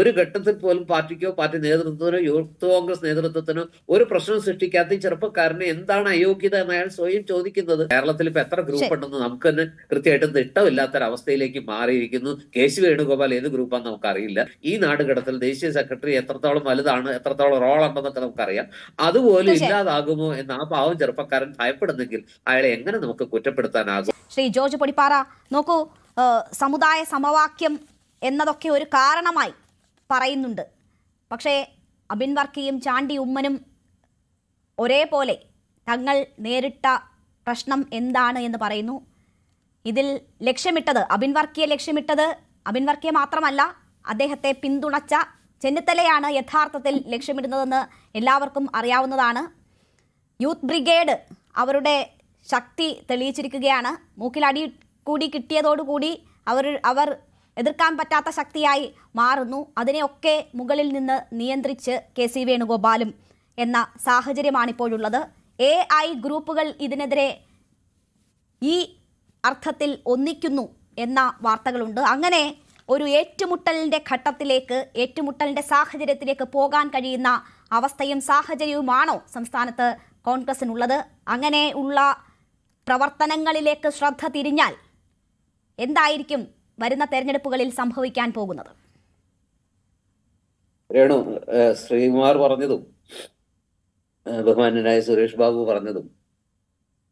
ഒരു ഘട്ടത്തിൽ പോലും പാർട്ടിക്കോ പാർട്ടി നേതൃത്വത്തിനോ യൂത്ത് കോൺഗ്രസ് നേതൃത്വത്തിനോ ഒരു പ്രശ്നം സൃഷ്ടിക്കാത്ത ഈ ചെറുപ്പക്കാരന് എന്താണ് അയോഗ്യത എന്ന് അയാൾ സ്വയം ചോദിക്കുന്നത്. കേരളത്തിൽ ഇപ്പൊ എത്ര ഗ്രൂപ്പ് ഉണ്ടെന്ന് നമുക്ക് തന്നെ കൃത്യമായിട്ട് തിട്ടമില്ലാത്തൊരവസ്ഥയിലേക്ക് മാറിയിരിക്കുന്നു. കെ സി വേണുഗോപാൽ ഏത് ഗ്രൂപ്പാന്ന് നമുക്കറിയില്ല. ഈ നാടുകടത്തിൽ ദേശീയ സെക്രട്ടറി എത്രത്തോളം വലുതാണ് എത്രത്തോളം റോൾ ഉണ്ടെന്നൊക്കെ നമുക്കറിയാം. അതുപോലെ ഇല്ലാതാകുമോ എന്ന് ആ പാവം ചെറുപ്പക്കാരൻ ഭയപ്പെടുന്നെങ്കിൽ അയാളെ എങ്ങനെ നമുക്ക് കുറ്റപ്പെടുത്താനാകും? ശ്രീ ജോർജ് പൊടിപ്പാറ നോക്കൂ സമുദായ സമവാക്യം എന്നതൊക്കെ ഒരു കാരണമായി. പറയുന്നുണ്ട്. പക്ഷേ അബിൻ വർക്കിയും ചാണ്ടി ഉമ്മനും ഒരേപോലെ തങ്ങൾ നേരിട്ട പ്രശ്നം എന്താണ് എന്ന് പറയുന്നു. ഇതിൽ ലക്ഷ്യമിട്ടത് അബിൻ വർക്കിയെ ലക്ഷ്യമിട്ടത് അബിൻ വർക്കിയെ മാത്രമല്ല അദ്ദേഹത്തെ പിന്തുണച്ച ചെന്നിത്തലയാണ് യഥാർത്ഥത്തിൽ ലക്ഷ്യമിടുന്നതെന്ന് എല്ലാവർക്കും അറിയാവുന്നതാണ്. യൂത്ത് ബ്രിഗേഡ് അവരുടെ ശക്തി തെളിയിച്ചിരിക്കുകയാണ്. മൂക്കിലടി കൂടി കിട്ടിയതോടുകൂടി അവർ അവർ എതിർക്കാൻ പറ്റാത്ത ശക്തിയായി മാറുന്നു. അതിനെയൊക്കെ മുകളിൽ നിന്ന് നിയന്ത്രിച്ച് കെ സി വേണുഗോപാലും എന്ന സാഹചര്യമാണിപ്പോഴുള്ളത്. എ ഐ ഗ്രൂപ്പുകൾ ഇതിനെതിരെ ഈ അർത്ഥത്തിൽ ഒന്നിക്കുന്നു എന്ന വാർത്തകളുണ്ട്. അങ്ങനെ ഒരു ഏറ്റുമുട്ടലിന്റെ ഘട്ടത്തിലേക്ക് ഏറ്റുമുട്ടലിന്റെ സാഹചര്യത്തിലേക്ക് പോകാൻ കഴിയുന്ന അവസ്ഥയും സാഹചര്യവുമാണോ സംസ്ഥാനത്ത് കോൺഗ്രസിനുള്ളത്? അങ്ങനെ ഉള്ള പ്രവർത്തനങ്ങളിലേക്ക് ശ്രദ്ധ തിരിഞ്ഞാൽ എന്തായിരിക്കും വരുന്ന തെരഞ്ഞെടുപ്പുകളിൽ സംഭവിക്കാൻ പോകുന്നത്? രേണു ശ്രീകുമാർ പറഞ്ഞതും ബഹുമാന്യനായ സുരേഷ് ബാബു പറഞ്ഞതും.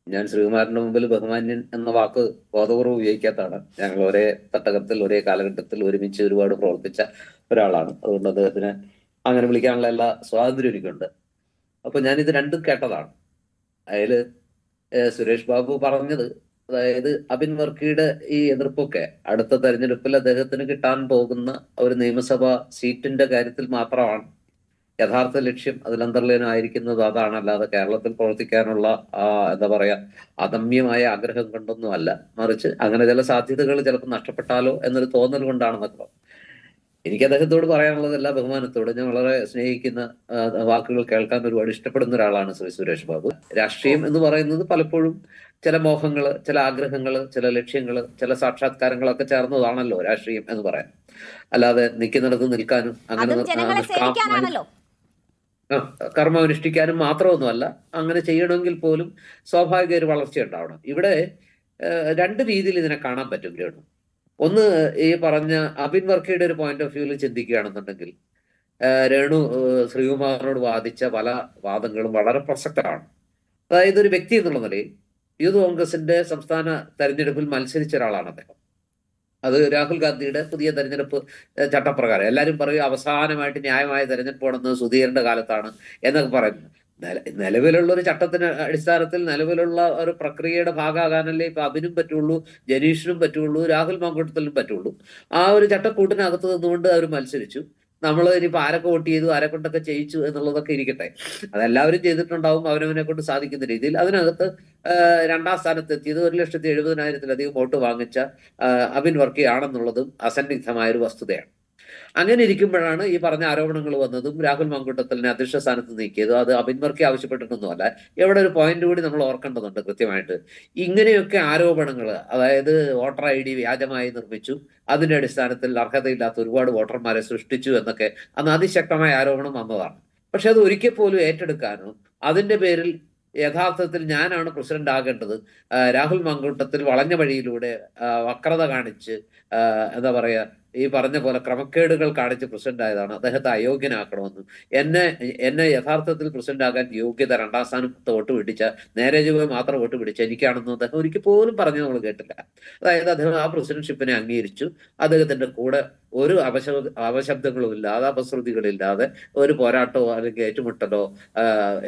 ഞാൻ ശ്രീകുമാറിന്റെ മുമ്പിൽ ബഹുമാന്യൻ എന്ന വാക്ക് ബോധപൂർവം ഉപയോഗിക്കാത്തതാണ്. ഞങ്ങൾ ഒരേ തട്ടകത്തിൽ ഒരേ കാലഘട്ടത്തിൽ ഒരുമിച്ച് ഒരുപാട് പ്രവർത്തിച്ച ഒരാളാണ്. അതുകൊണ്ട് അദ്ദേഹത്തിന് അങ്ങനെ വിളിക്കാനുള്ള എല്ലാ സ്വാതന്ത്ര്യം എനിക്കുണ്ട്. അപ്പൊ ഞാൻ ഇത് രണ്ടും കേട്ടതാണ്. അതിൽ സുരേഷ് ബാബു പറഞ്ഞത് അതായത് അബിൻ വർക്കിയുടെ ഈ എതിർപ്പൊക്കെ അടുത്ത തെരഞ്ഞെടുപ്പിൽ അദ്ദേഹത്തിന് കിട്ടാൻ പോകുന്ന ഒരു നിയമസഭാ സീറ്റിന്റെ കാര്യത്തിൽ മാത്രമാണ് യഥാർത്ഥ ലക്ഷ്യം അതിൽ അന്തർലീനമായിരിക്കുന്നത് അതാണ്. അല്ലാതെ കേരളത്തിൽ പ്രവർത്തിക്കാനുള്ള എന്താ പറയാ അദമ്യമായ ആഗ്രഹം കൊണ്ടൊന്നും അല്ല മറിച്ച് അങ്ങനെ ചില സാധ്യതകൾ ചിലപ്പോൾ നഷ്ടപ്പെട്ടാലോ എന്നൊരു തോന്നൽ കൊണ്ടാണെന്നൊക്കെ എനിക്ക് അദ്ദേഹത്തോട് പറയാനുള്ളത് എല്ലാ ബഹുമാനത്തോട് ഞാൻ വളരെ സ്നേഹിക്കുന്ന വാക്കുകൾ കേൾക്കാൻ ഒരുപാട് ഇഷ്ടപ്പെടുന്ന ഒരാളാണ് ശ്രീ സുരേഷ് ബാബു. രാഷ്ട്രീയം എന്ന് പറയുന്നത് പലപ്പോഴും ചില മോഹങ്ങൾ ചില ആഗ്രഹങ്ങൾ ചില ലക്ഷ്യങ്ങൾ ചില സാക്ഷാത്കാരങ്ങളൊക്കെ ചേർന്നതാണല്ലോ രാഷ്ട്രീയം എന്ന് പറയാൻ. അല്ലാതെ നിൽക്കുന്നിടത്ത് നിൽക്കാനും അങ്ങനെ കർമ്മം അനുഷ്ഠിക്കാനും മാത്രമൊന്നുമല്ല അങ്ങനെ ചെയ്യണമെങ്കിൽ പോലും സ്വാഭാവിക ഒരു വളർച്ച ഉണ്ടാവണം ഇവിടെ രണ്ട് രീതിയിൽ ഇതിനെ കാണാൻ പറ്റും രേണു ഒന്ന് ഈ പറഞ്ഞ അബിൻ വർക്കയുടെ ഒരു പോയിന്റ് ഓഫ് വ്യൂവിൽ ചിന്തിക്കുകയാണെന്നുണ്ടെങ്കിൽ രേണു ശ്രീകുമാറിനോട് വാദിച്ച പല വാദങ്ങളും വളരെ പ്രസക്തമാണ്. അതായത് ഒരു വ്യക്തി എന്നുള്ള നിലയിൽ യൂത്ത് കോൺഗ്രസിന്റെ സംസ്ഥാന തെരഞ്ഞെടുപ്പിൽ മത്സരിച്ച ഒരാളാണ് അദ്ദേഹം. അത് രാഹുൽ ഗാന്ധിയുടെ പുതിയ തെരഞ്ഞെടുപ്പ് ചട്ടപ്രകാരം. എല്ലാവരും പറയും അവസാനമായിട്ട് ന്യായമായ തെരഞ്ഞെടുപ്പ് നടന്നത് സുധീരന്റെ കാലത്താണ് എന്നൊക്കെ പറയുന്നു നില- നിലവിലുള്ള ഒരു ചട്ടത്തിന് അടിസ്ഥാനത്തിൽ നിലവിലുള്ള ഒരു പ്രക്രിയയുടെ ഭാഗമാകാനല്ലേ ഇപ്പൊ അബിനും പറ്റുള്ളൂ ജനീഷിനും പറ്റുള്ളൂ രാഹുൽ മാങ്കൂട്ടത്തിലും പറ്റുള്ളൂ. ആ ഒരു ചട്ടക്കൂട്ടിനകത്ത് നിന്നുകൊണ്ട് അവർ മത്സരിച്ചു. നമ്മൾ ഇനിയിപ്പോൾ ആരൊക്കെ വോട്ട് ചെയ്തു ആരെ കൊണ്ടൊക്കെ ചെയ്യിച്ചു എന്നുള്ളതൊക്കെ ഇരിക്കട്ടെ. അതെല്ലാവരും ചെയ്തിട്ടുണ്ടാവും അവനവനെ കൊണ്ട് സാധിക്കുന്ന രീതിയിൽ. അതിനകത്ത് രണ്ടാം സ്ഥാനത്ത് എത്തിയത് ഒരു ലക്ഷത്തി എഴുപതിനായിരത്തിലധികം വോട്ട് വാങ്ങിച്ച അബിൻ വർക്കിയാണെന്നുള്ളതും അസന്നിഗ്ധമായ ഒരു വസ്തുതയാണ്. അങ്ങനെ ഇരിക്കുമ്പോഴാണ് ഈ പറഞ്ഞ ആരോപണങ്ങൾ വന്നതും രാഹുൽ മങ്കുട്ടത്തലിനെ അധ്യക്ഷ സ്ഥാനത്ത് നീക്കിയതും. അത് അബിൻ വർക്കി ആവശ്യപ്പെട്ടിട്ടൊന്നുമല്ല. എവിടെ ഒരു പോയിന്റ് കൂടി നമ്മൾ ഓർക്കേണ്ടതുണ്ട് കൃത്യമായിട്ട്. ഇങ്ങനെയൊക്കെ ആരോപണങ്ങൾ അതായത് വോട്ടർ ഐ ഡി വ്യാജമായി നിർമ്മിച്ചു അതിന്റെ അടിസ്ഥാനത്തിൽ അർഹതയില്ലാത്ത ഒരുപാട് വോട്ടർമാരെ സൃഷ്ടിച്ചു എന്നൊക്കെ അന്ന് അതിശക്തമായ ആരോപണം വന്നതാണ്. പക്ഷെ അത് ഒരിക്കൽ പോലും ഏറ്റെടുക്കാനോ അതിന്റെ പേരിൽ യഥാർത്ഥത്തിൽ ഞാനാണ് പ്രസിഡന്റ് ആകേണ്ടത് രാഹുൽ മങ്കൂട്ടത്തിൽ വളഞ്ഞ വഴിയിലൂടെ വക്രത കാണിച്ച് എന്താ പറയാ ഈ പറഞ്ഞ പോലെ ക്രമക്കേടുകൾ കാണിച്ച് പ്രസിഡന്റ് ആയതാണ് അദ്ദേഹത്തെ അയോഗ്യനാക്കണമെന്ന്. എന്നെ എന്നെ യഥാർത്ഥത്തിൽ പ്രസിഡന്റ് ആകാൻ യോഗ്യത രണ്ടാം സ്ഥാനത്ത് വോട്ട് പിടിച്ച നേരെ ജീവിതം മാത്രം വോട്ട് പിടിച്ച എനിക്കാണെന്ന് അദ്ദേഹം ഒരിക്കൽ പോലും പറഞ്ഞു നമ്മൾ കേട്ടില്ല. അതായത് അദ്ദേഹം ആ പ്രസിഡന്റ്ഷിപ്പിനെ അംഗീകരിച്ചു. അദ്ദേഹത്തിന്റെ കൂടെ ഒരു അപശബ്ദ അപശബ്ദങ്ങളും ഇല്ലാതെ അപശ്രുതികളില്ലാതെ ഒരു പോരാട്ടമോ അല്ലെങ്കിൽ ഏറ്റുമുട്ടലോ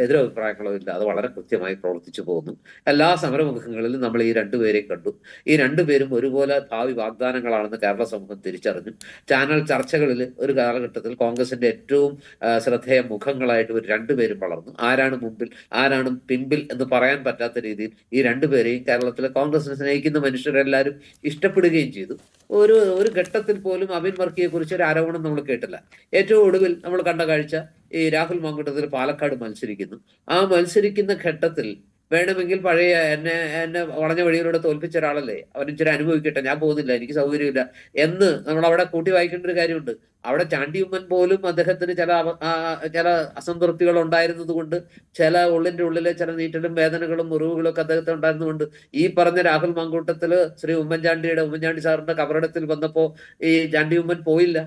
എതിരഭിപ്രായങ്ങളോ ഇല്ലാതെ വളരെ കൃത്യമായി പ്രവർത്തിച്ചു പോകുന്നു എല്ലാ സമരമുഖങ്ങളിലും നമ്മൾ ഈ രണ്ടുപേരെയും കണ്ടു. ഈ രണ്ടുപേരും ഒരുപോലെ ഭാവി വാഗ്ദാനങ്ങളാണെന്ന് കേരള സമൂഹം തിരിച്ചറിഞ്ഞു. ചാനൽ ചർച്ചകളിൽ ഒരു കാലഘട്ടത്തിൽ കോൺഗ്രസിന്റെ ഏറ്റവും ശ്രദ്ധേയ മുഖങ്ങളായിട്ട് ഒരു രണ്ടുപേരും വളർന്നു. ആരാണ് മുമ്പിൽ ആരാണ് പിൻപിൽ എന്ന് പറയാൻ പറ്റാത്ത രീതിയിൽ ഈ രണ്ടുപേരെയും കേരളത്തിലെ കോൺഗ്രസിനെ സ്നേഹിക്കുന്ന മനുഷ്യരെല്ലാവരും ഇഷ്ടപ്പെടുകയും ചെയ്തു. ഒരു ഒരു ഘട്ടത്തിൽ പോലും അബിൻ വർക്കിയെ കുറിച്ച് ഒരു ആരോപണം നമ്മൾ കേട്ടില്ല. ഏറ്റവും ഒടുവിൽ നമ്മൾ കണ്ട കാഴ്ച ഈ രാഹുൽ മാങ്കുട്ടത്തിൽ പാലക്കാട് മത്സരിക്കുന്നു. ആ മത്സരിക്കുന്ന ഘട്ടത്തിൽ വേണമെങ്കിൽ പഴയ എന്നെ എന്നെ വളഞ്ഞ വഴിയിലൂടെ തോൽപ്പിച്ച ഒരാളല്ലേ? അവൻ ഇച്ചിരി അനുഭവിക്കട്ടെ ഞാൻ പോകുന്നില്ല എനിക്ക് സൗകര്യമില്ല എന്ന് നമ്മൾ അവിടെ കൂട്ടി വായിക്കേണ്ട ഒരു കാര്യമുണ്ട്. അവിടെ ചാണ്ടിയുമ്മൻ പോലും അദ്ദേഹത്തിന് ചില ചില അസംതൃപ്തികൾ ഉണ്ടായിരുന്നത് കൊണ്ട് ചില ഉള്ളിന്റെ ഉള്ളിലെ ചില നീറ്റലും വേദനകളും മുറിവുകളും ഒക്കെ അദ്ദേഹത്തിന് ഉണ്ടായിരുന്നതുകൊണ്ട് ഈ പറഞ്ഞ രാഹുൽ മാങ്കൂട്ടത്തിൽ ശ്രീ ഉമ്മൻചാണ്ടിയുടെ ഉമ്മൻചാണ്ടി സാറിന്റെ കബറിടത്തിൽ വന്നപ്പോ ഈ ചാണ്ടി ഉമ്മൻ പോയില്ല.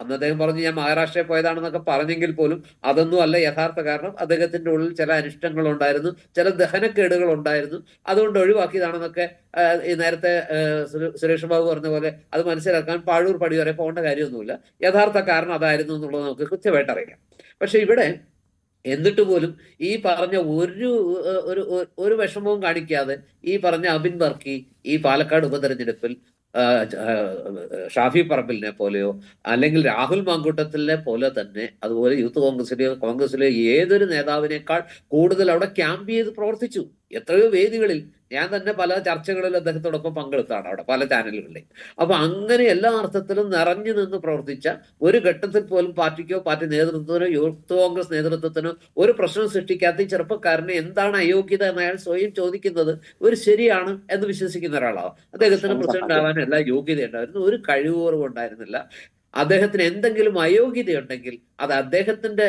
അന്ന് അദ്ദേഹം പറഞ്ഞു ഞാൻ മഹാരാഷ്ട്രയിൽ പോയതാണെന്നൊക്കെ പറഞ്ഞെങ്കിൽ പോലും അതൊന്നും അല്ല യഥാർത്ഥ കാരണം. അദ്ദേഹത്തിന്റെ ഉള്ളിൽ ചില അനിഷ്ടങ്ങൾ ഉണ്ടായിരുന്നു ചില ദഹനക്കേടുകൾ ഉണ്ടായിരുന്നു അതുകൊണ്ട് ഒഴിവാക്കിയതാണെന്നൊക്കെ ഈ നേരത്തെ സുരേഷ് ബാബു പറഞ്ഞ പോലെ അത് മനസ്സിലാക്കാൻ പാഴൂർ പടി വരെ പോകേണ്ട കാര്യമൊന്നുമില്ല. യഥാർത്ഥ കാരണം അതായിരുന്നു എന്നുള്ളത് നമുക്ക് കൃത്യമായിട്ട് അറിയാം. പക്ഷെ ഇവിടെ എന്നിട്ട് പോലും ഈ പറഞ്ഞ ഒരു ഒരു ഒരു- വിഷമവും കാണിക്കാതെ ഈ പറഞ്ഞ അബിൻ ബർക്കി ഈ പാലക്കാട് ഉപതെരഞ്ഞെടുപ്പിൽ ഷാഫി പറമ്പിലിനെ പോലെയോ അല്ലെങ്കിൽ രാഹുൽ മാങ്കൂട്ടത്തിലെ പോലെ തന്നെ അതുപോലെ യൂത്ത് കോൺഗ്രസിലെയോ കോൺഗ്രസിലെയോ ഏതൊരു നേതാവിനേക്കാൾ കൂടുതൽ അവിടെ ക്യാമ്പ് ചെയ്ത് പ്രവർത്തിച്ചു. എത്രയോ വേദികളിൽ ഞാൻ തന്നെ പല ചർച്ചകളിൽ അദ്ദേഹത്തോടൊപ്പം പങ്കെടുത്താണ് അവിടെ പല ചാനലുകളിലും അപ്പൊ അങ്ങനെ എല്ലാ അർത്ഥത്തിലും നിറഞ്ഞു നിന്ന് പ്രവർത്തിച്ച ഒരു ഘട്ടത്തിൽ പോലും പാർട്ടിക്കോ പാർട്ടി നേതൃത്വത്തിനോ യൂത്ത് കോൺഗ്രസ് നേതൃത്വത്തിനോ ഒരു പ്രശ്നം സൃഷ്ടിക്കാത്ത ചെറുപ്പക്കാരനെ ചെറുപ്പക്കാരന് എന്താണ് അയോഗ്യത എന്ന് അയാൾ സ്വയം ചോദിക്കുന്നത് ഒരു ശരിയാണ് എന്ന് വിശ്വസിക്കുന്ന ഒരാളാണ്. അദ്ദേഹത്തിന് പ്രസിഡന്റ് ആവാൻ എല്ലാ യോഗ്യത ഉണ്ടായിരുന്നു ഒരു കഴിവ് കുറവ് ഉണ്ടായിരുന്നില്ല അദ്ദേഹത്തിന് എന്തെങ്കിലും അയോഗ്യതയുണ്ടെങ്കിൽ അത് അദ്ദേഹത്തിന്റെ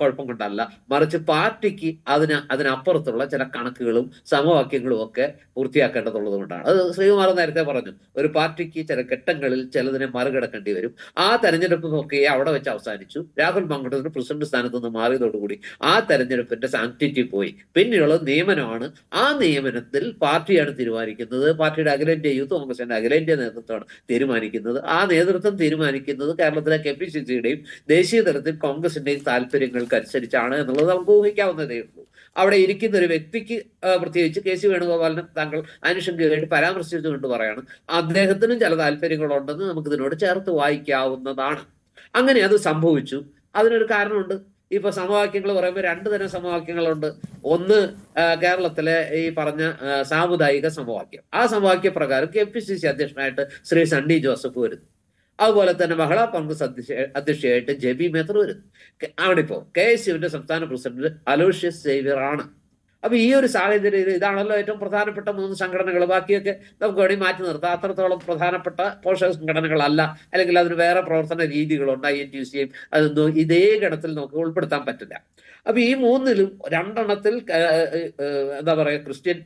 കുഴപ്പം കൊണ്ടല്ല. മറിച്ച് പാർട്ടിക്ക് അതിന് അതിനപ്പുറത്തുള്ള ചില കണക്കുകളും സമവാക്യങ്ങളും ഒക്കെ പൂർത്തിയാക്കേണ്ടതുള്ളത് കൊണ്ടാണ്. അത് ശ്രീകുമാർ നേരത്തെ പറഞ്ഞു ഒരു പാർട്ടിക്ക് ചില ഘട്ടങ്ങളിൽ ചിലതിനെ മറികടക്കേണ്ടി വരും. ആ തെരഞ്ഞെടുപ്പ് ഒക്കെ അവിടെ വെച്ച് അവസാനിച്ചു. രാഹുൽ മങ്കടത്തിന് പ്രസിഡന്റ് സ്ഥാനത്ത് നിന്ന് മാറിയതോടുകൂടി ആ തെരഞ്ഞെടുപ്പിന്റെ സാങ്ക്ടിറ്റി പോയി. പിന്നെയുള്ള നിയമനമാണ്. ആ നിയമനത്തിൽ പാർട്ടിയാണ് തീരുമാനിക്കുന്നത്. പാർട്ടിയുടെ അഖിലേന്ത്യാ യൂത്ത് കോൺഗ്രസിന്റെ അഖിലേന്ത്യാ നേതൃത്വമാണ് തീരുമാനിക്കുന്നത്. ആ നേതൃത്വം തീരുമാനിക്കുന്നത് കേരളത്തിലെ കെ പി സി സിയുടെയും ദേശീയ തലത്തിൽ കോൺഗ്രസിന്റെയും താല്പര്യങ്ങൾക്ക് അനുസരിച്ചാണ് എന്നുള്ളത് നമുക്ക് ഊഹിക്കാവുന്നതേ ഉള്ളൂ. അവിടെ ഇരിക്കുന്ന ഒരു വ്യക്തിക്ക് പ്രത്യേകിച്ച് കെ സി വേണുഗോപാലിനെ താങ്കൾ അനുഷംഗമായിട്ട് പരാമർശിച്ചുകൊണ്ട് പറയാണ് അദ്ദേഹത്തിനും ചില താല്പര്യങ്ങളുണ്ടെന്ന് നമുക്ക് ഇതിനോട് ചേർത്ത് വായിക്കാവുന്നതാണ്. അങ്ങനെ അത് സംഭവിച്ചു. അതിനൊരു കാരണമുണ്ട്. ഇപ്പൊ സമവാക്യങ്ങൾ പറയുമ്പോൾ രണ്ടു തരം സമവാക്യങ്ങളുണ്ട്. ഒന്ന് കേരളത്തിലെ ഈ പറഞ്ഞ സാമുദായിക സമവാക്യം. ആ സമവാക്യ പ്രകാരം കെ പി സി സി അധ്യക്ഷനായിട്ട് ശ്രീ സണ്ണി ജോസഫ് വരുന്നു. അതുപോലെ തന്നെ മഹിളാ കോൺഗ്രസ് അധ്യക്ഷ അധ്യക്ഷയായിട്ട് ജെ ജെബി മേത്തർ വരുന്നു. അവിടെ ഇപ്പോ കെ എസ് യുവിന്റെ സംസ്ഥാന പ്രസിഡന്റ് അലോഷ്യസ് സേവിയർ ആണ്. അപ്പൊ ഈ ഒരു സാഹചര്യത്തിൽ ഇതാണല്ലോ ഏറ്റവും പ്രധാനപ്പെട്ട മൂന്ന് സംഘടനകൾ. ബാക്കിയൊക്കെ നമുക്ക് വേണമെങ്കിൽ മാറ്റി നിർത്താം. അത്രത്തോളം പ്രധാനപ്പെട്ട പോഷക സംഘടനകളല്ല. അല്ലെങ്കിൽ അതിന് വേറെ പ്രവർത്തന രീതികളുണ്ട്. ഐ എൻ ടി സിയും അതൊന്നും ഇതേ ഗണത്തിൽ നമുക്ക് ഉൾപ്പെടുത്താൻ പറ്റില്ല. അപ്പൊ ഈ മൂന്നിലും രണ്ടെണ്ണത്തിൽ എന്താ പറയുക ക്രിസ്ത്യൻ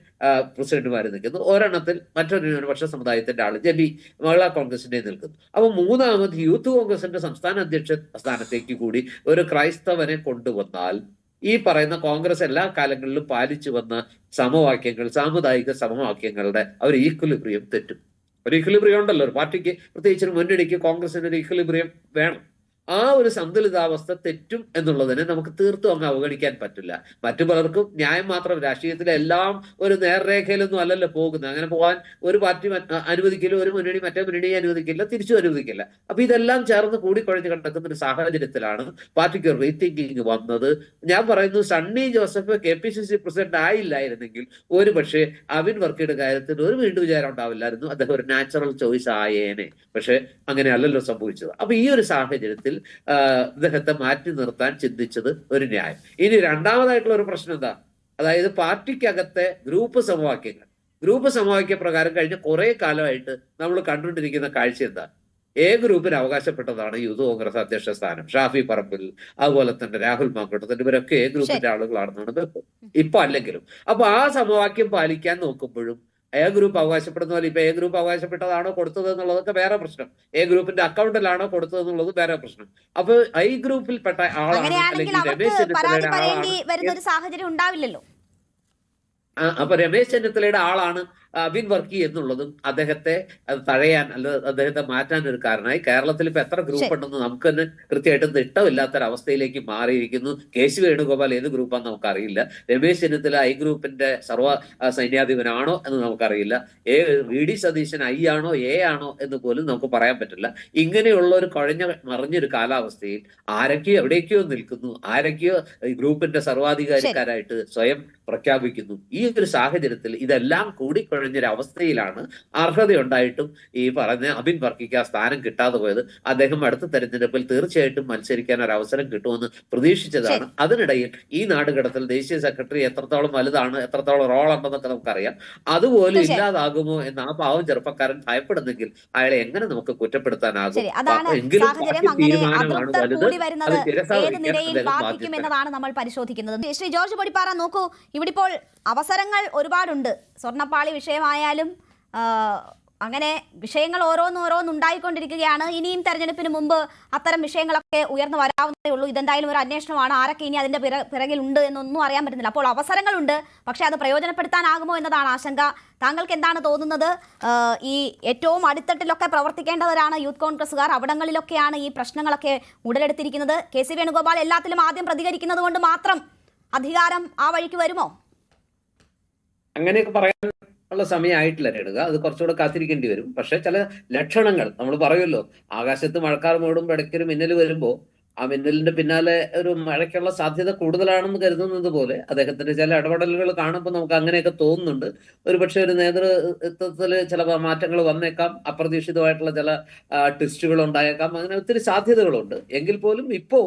പ്രസിഡന്റുമാർ നിൽക്കുന്നു. ഒരെണ്ണത്തിൽ മറ്റൊരു ന്യൂനപക്ഷ സമുദായത്തിന്റെ ആൾ ജബി മഹിളാ കോൺഗ്രസിന്റെ നിൽക്കുന്നു. അപ്പൊ മൂന്നാമത് യൂത്ത് കോൺഗ്രസിന്റെ സംസ്ഥാന അധ്യക്ഷ സ്ഥാനത്തേക്ക് കൂടി ഒരു ക്രൈസ്തവനെ കൊണ്ടുവന്നാൽ ഈ പറയുന്ന കോൺഗ്രസ് എല്ലാ കാലങ്ങളിലും പാലിച്ചു വന്ന സമവാക്യങ്ങൾ സാമുദായിക സമവാക്യങ്ങളുടെ അവർ ഈക്വലിബ്രിയം തെറ്റും. ഒരു ഈക്വലിബ്രിയം ഉണ്ടല്ലോ ഒരു പാർട്ടിക്ക് പ്രത്യേകിച്ച് മുന്നണിക്ക് കോൺഗ്രസിന് ഒരു ഈക്വലിബ്രിയം വേണം. ആ ഒരു സന്തുലിതാവസ്ഥ തെറ്റും എന്നുള്ളതിനെ നമുക്ക് തീർത്തും അങ്ങ് അവഗണിക്കാൻ പറ്റില്ല. മറ്റു പലർക്കും ന്യായം മാത്രം രാഷ്ട്രീയത്തിലെ എല്ലാം ഒരു നേർരേഖയിലൊന്നും അല്ലല്ലോ പോകുന്നത്. അങ്ങനെ പോകാൻ ഒരു പാർട്ടി അനുവദിക്കില്ല ഒരു മുന്നണി മറ്റേ മുന്നണിയെ അനുവദിക്കില്ല തിരിച്ചു അനുവദിക്കില്ല. അപ്പൊ ഇതെല്ലാം ചേർന്ന് കൂടിക്കൊഴിഞ്ഞ് കിടക്കുന്ന ഒരു സാഹചര്യത്തിലാണ് പാർട്ടിക്ക് റീതിങ്കിങ് വന്നത്. ഞാൻ പറയുന്നു Sunny Joseph K P C C president ആയില്ലായിരുന്നെങ്കിൽ ഒരു പക്ഷേ അവിൻ വർക്കിയുടെ കാര്യത്തിൽ ഒരു വീണ്ടും വിചാരം ഉണ്ടാവില്ലായിരുന്നു. അദ്ദേഹം ഒരു നാച്ചുറൽ ചോയ്സ് ആയേനെ. പക്ഷെ അങ്ങനെ അല്ലല്ലോ സംഭവിച്ചത്. അപ്പൊ ഈ ഒരു സാഹചര്യത്തിൽ ആ, ഇദ്ദേഹത്തെ മാറ്റി നിർത്താൻ ചിന്തിച്ചത് ഒരു ന്യായം. ഇനി രണ്ടാമതായിട്ടുള്ള ഒരു പ്രശ്നം എന്താ? അതായത് പാർട്ടിക്കകത്തെ ഗ്രൂപ്പ് സമവാക്യങ്ങൾ. ഗ്രൂപ്പ് സമവാക്യ പ്രകാരം കഴിഞ്ഞ കുറെ കാലമായിട്ട് നമ്മൾ കണ്ടുകൊണ്ടിരിക്കുന്ന കാഴ്ച എന്താ? എ ഗ്രൂപ്പിന് അവകാശപ്പെട്ടതാണ് യൂത്ത് കോൺഗ്രസ് അധ്യക്ഷ സ്ഥാനം. ഷാഫി പറമ്പിൽ അതുപോലെ തന്നെ രാഹുൽ മാങ്കോട്ടത്തിന്റെ ഇവരൊക്കെ എ ഗ്രൂപ്പിന്റെ ആളുകളാണെന്നാണ് ഇപ്പൊ അല്ലെങ്കിലും. അപ്പൊ ആ സമവാക്യം പാലിക്കാൻ നോക്കുമ്പോഴും എ ഗ്രൂപ്പ് അവകാശപ്പെടുന്ന പോലെ ഇപ്പൊ എ ഗ്രൂപ്പ് അവകാശപ്പെട്ടതാണോ കൊടുത്തത് എന്നുള്ളതൊക്കെ വേറെ പ്രശ്നം. എ ഗ്രൂപ്പിന്റെ അക്കൗണ്ടിലാണോ കൊടുത്തത് എന്നുള്ളത് വേറെ പ്രശ്നം. അപ്പൊ ഐ ഗ്രൂപ്പിൽപ്പെട്ട ആളാണ് അങ്ങനെയാണെങ്കിൽ അല്ലെങ്കിൽ അവർക്ക് രമേശ് ചെന്നിത്തലയുടെ ആളാണ്. അപ്പൊ രമേശ് ചെന്നിത്തലയുടെ ആളാണ് അബിൻ വർക്കി എന്നുള്ളതും അദ്ദേഹത്തെ അത് തഴയാൻ അല്ല അദ്ദേഹത്തെ മാറ്റാൻ ഒരു കാരണമായി. കേരളത്തിൽ ഇപ്പൊ എത്ര ഗ്രൂപ്പ് ഉണ്ടെന്ന് നമുക്ക് തന്നെ കൃത്യമായിട്ടും തിട്ടമില്ലാത്തൊരവസ്ഥയിലേക്ക് മാറിയിരിക്കുന്നു. കെ സി വേണുഗോപാൽ ഏത് ഗ്രൂപ്പാന്ന് നമുക്കറിയില്ല. രമേശ് ചെന്നിത്തല ഐ ഗ്രൂപ്പിന്റെ സർവ സൈന്യാധിപനാണോ എന്ന് നമുക്കറിയില്ല. A V D Satheesan I ആണോ എ ആണോ എന്ന് പോലും നമുക്ക് പറയാൻ പറ്റില്ല. ഇങ്ങനെയുള്ള ഒരു കുഴഞ്ഞ മറിഞ്ഞൊരു കാലാവസ്ഥയിൽ ആരൊക്കെയോ എവിടേക്കോ നിൽക്കുന്നു. ആരൊക്കെയോ ഈ ഗ്രൂപ്പിന്റെ സർവാധികാരിക്കാരായിട്ട് സ്വയം പ്രഖ്യാപിക്കുന്നു. ഈ ഒരു സാഹചര്യത്തിൽ ഇതെല്ലാം കൂടിക്കുഴഞ്ഞൊരു അവസ്ഥയിലാണ് അർഹതയുണ്ടായിട്ടും ഈ പറഞ്ഞ അബിൻ വർക്കിക്ക് ആ സ്ഥാനം കിട്ടാതെ പോയത്. അദ്ദേഹം അടുത്ത തെരഞ്ഞെടുപ്പിൽ തീർച്ചയായിട്ടും മത്സരിക്കാൻ ഒരു അവസരം കിട്ടുമെന്ന് പ്രതീക്ഷിച്ചതാണ്. അതിനിടയിൽ ഈ നാടുകടത്തിൽ ദേശീയ സെക്രട്ടറി എത്രത്തോളം വലുതാണ് എത്രത്തോളം റോൾ ഉണ്ടെന്നൊക്കെ നമുക്കറിയാം. അതുപോലെ ഇല്ലാതാകുമോ എന്ന് ആ പാവം ചെറുപ്പക്കാരൻ ഭയപ്പെടുന്നെങ്കിൽ അയാളെ എങ്ങനെ നമുക്ക് കുറ്റപ്പെടുത്താനാകും? എങ്കിലും തീരുമാനമാണ് വലുത്. അത്. എന്നതാണ് നമ്മൾ പരിശോധിക്കുന്നത്. ശ്രീ ജോർജ് പൊടിപ്പാറ നോക്കൂ. ഇവിടെ ഇപ്പോൾ അവസരങ്ങൾ ഒരുപാടുണ്ട്. സ്വർണപ്പാളി വിഷയമായാലും അങ്ങനെ വിഷയങ്ങൾ ഓരോന്ന് ഓരോന്ന് ഉണ്ടായിക്കൊണ്ടിരിക്കുകയാണ്. ഇനിയും തെരഞ്ഞെടുപ്പിന് മുമ്പ് അത്തരം വിഷയങ്ങളൊക്കെ ഉയർന്നു വരാവുന്നതേ ഉള്ളൂ. ഇതെന്തായാലും ഒരു അന്വേഷണമാണ്. ആരൊക്കെ ഇനി അതിന്റെ പിറ- പിറകിലുണ്ട് എന്നൊന്നും അറിയാൻ പറ്റുന്നില്ല. അപ്പോൾ അവസരങ്ങളുണ്ട്. പക്ഷേ അത് പ്രയോജനപ്പെടുത്താനാകുമോ എന്നതാണ് ആശങ്ക. താങ്കൾക്ക് എന്താണ് തോന്നുന്നത്? ഈ ഏറ്റവും അടിത്തട്ടിലൊക്കെ പ്രവർത്തിക്കേണ്ടവരാണ് യൂത്ത് കോൺഗ്രസ്സുകാർ. അവിടങ്ങളിലൊക്കെയാണ് ഈ പ്രശ്നങ്ങളൊക്കെ ഉടലെടുത്തിരിക്കുന്നത്. കെ സി വേണുഗോപാൽ എല്ലാത്തിലും ആദ്യം പ്രതികരിക്കുന്നത് കൊണ്ട് മാത്രം അധികാരം ആ വഴിക്ക് വരുമോ? അങ്ങനെയൊക്കെ പറയാൻ ഉള്ള സമയമായിട്ടില്ല രേണുക. അത് കുറച്ചുകൂടെ കാത്തിരിക്കേണ്ടി വരും. പക്ഷെ ചില ലക്ഷണങ്ങൾ നമ്മൾ പറയുമല്ലോ ആകാശത്ത് മഴക്കാർ മൂടുമ്പോൾ ഇടയ്ക്കൊരു മിന്നൽ വരുമ്പോൾ ആ മിന്നലിന്റെ പിന്നാലെ ഒരു മഴയ്ക്കുള്ള സാധ്യത കൂടുതലാണെന്ന് കരുതുന്നത് പോലെ അദ്ദേഹത്തിന്റെ ചില ഇടപെടലുകൾ കാണുമ്പോൾ നമുക്ക് അങ്ങനെയൊക്കെ തോന്നുന്നുണ്ട്. ഒരുപക്ഷെ ഒരു നേതൃത്വത്തിൽ ചില മാറ്റങ്ങൾ വന്നേക്കാം. അപ്രതീക്ഷിതമായിട്ടുള്ള ചില ട്വിസ്റ്റുകൾ ഉണ്ടായേക്കാം. അങ്ങനെ ഒത്തിരി സാധ്യതകളുണ്ട്. എങ്കിൽ പോലും ഇപ്പോ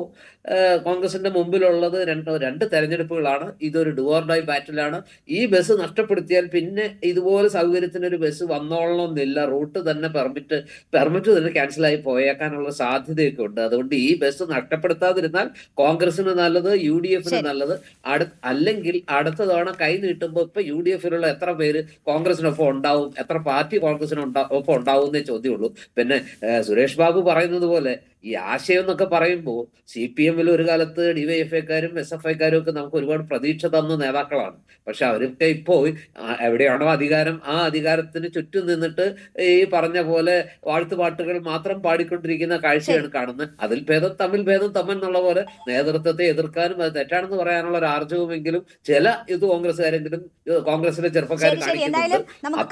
കോൺഗ്രസിന്റെ മുമ്പിലുള്ളത് രണ്ട് രണ്ട് തെരഞ്ഞെടുപ്പുകളാണ്. ഇതൊരു ഡുവോർഡായി ബാറ്റിലാണ് ഈ ബസ് നഷ്ടപ്പെടുത്തിയാൽ പിന്നെ ഇതുപോലെ സൗകര്യത്തിന് ഒരു ബസ് വന്നോളണമെന്നില്ല. റൂട്ട് തന്നെ പെർമിറ്റ് പെർമിറ്റ് തന്നെ ക്യാൻസൽ ആയി പോയേക്കാനുള്ള സാധ്യതയൊക്കെ ഉണ്ട്. അതുകൊണ്ട് ഈ ബസ് നഷ്ടപ്പെടുത്താതിരുന്നാൽ കോൺഗ്രസിന് നല്ലത് യു ഡി എഫിന് നല്ലത്. അടു അല്ലെങ്കിൽ അടുത്ത തവണ കൈ നീട്ടുമ്പോൾ ഇപ്പൊ യു ഡി എഫിലുള്ള എത്ര പേര് കോൺഗ്രസിനൊപ്പം ഉണ്ടാവും? എത്ര പാർട്ടി കോൺഗ്രസിനൊപ്പം ഉണ്ടാവും എന്നേ ചോദ്യമുള്ളൂ. പിന്നെ സുരേഷ് ബാബു പറയുന്നത് പോലെ ഈ ആശയം എന്നൊക്കെ പറയുമ്പോൾ സി പി എമ്മിൽ ഒരു കാലത്ത് ഡിവൈഎഫ്ഐക്കാരും എസ് എഫ് ഐക്കാരും ഒക്കെ നമുക്ക് ഒരുപാട് പ്രതീക്ഷ തന്ന നേതാക്കളാണ്. പക്ഷെ അവരൊക്കെ ഇപ്പോൾ എവിടെയാണോ അധികാരം ആ അധികാരത്തിന് ചുറ്റും നിന്നിട്ട് ഈ പറഞ്ഞ പോലെ വാഴ്ത്തുപാട്ടുകൾ മാത്രം പാടിക്കൊണ്ടിരിക്കുന്ന കാഴ്ചയാണ് കാണുന്നത്. അതിൽ ഭേദം തമ്മിൽ ഭേദം തമ്മിൽ എന്നുള്ള പോലെ നേതൃത്വത്തെ എതിർക്കാനും അത് തെറ്റാണെന്ന് പറയാനുള്ള ഒരു ആർജവുമെങ്കിലും ചില ഇത് കോൺഗ്രസ്സുകാരെങ്കിലും കോൺഗ്രസിന്റെ കോൺഗ്രസിലെ ചെറുപ്പക്കാർ കാണിക്കുന്നുണ്ട്. നമുക്ക്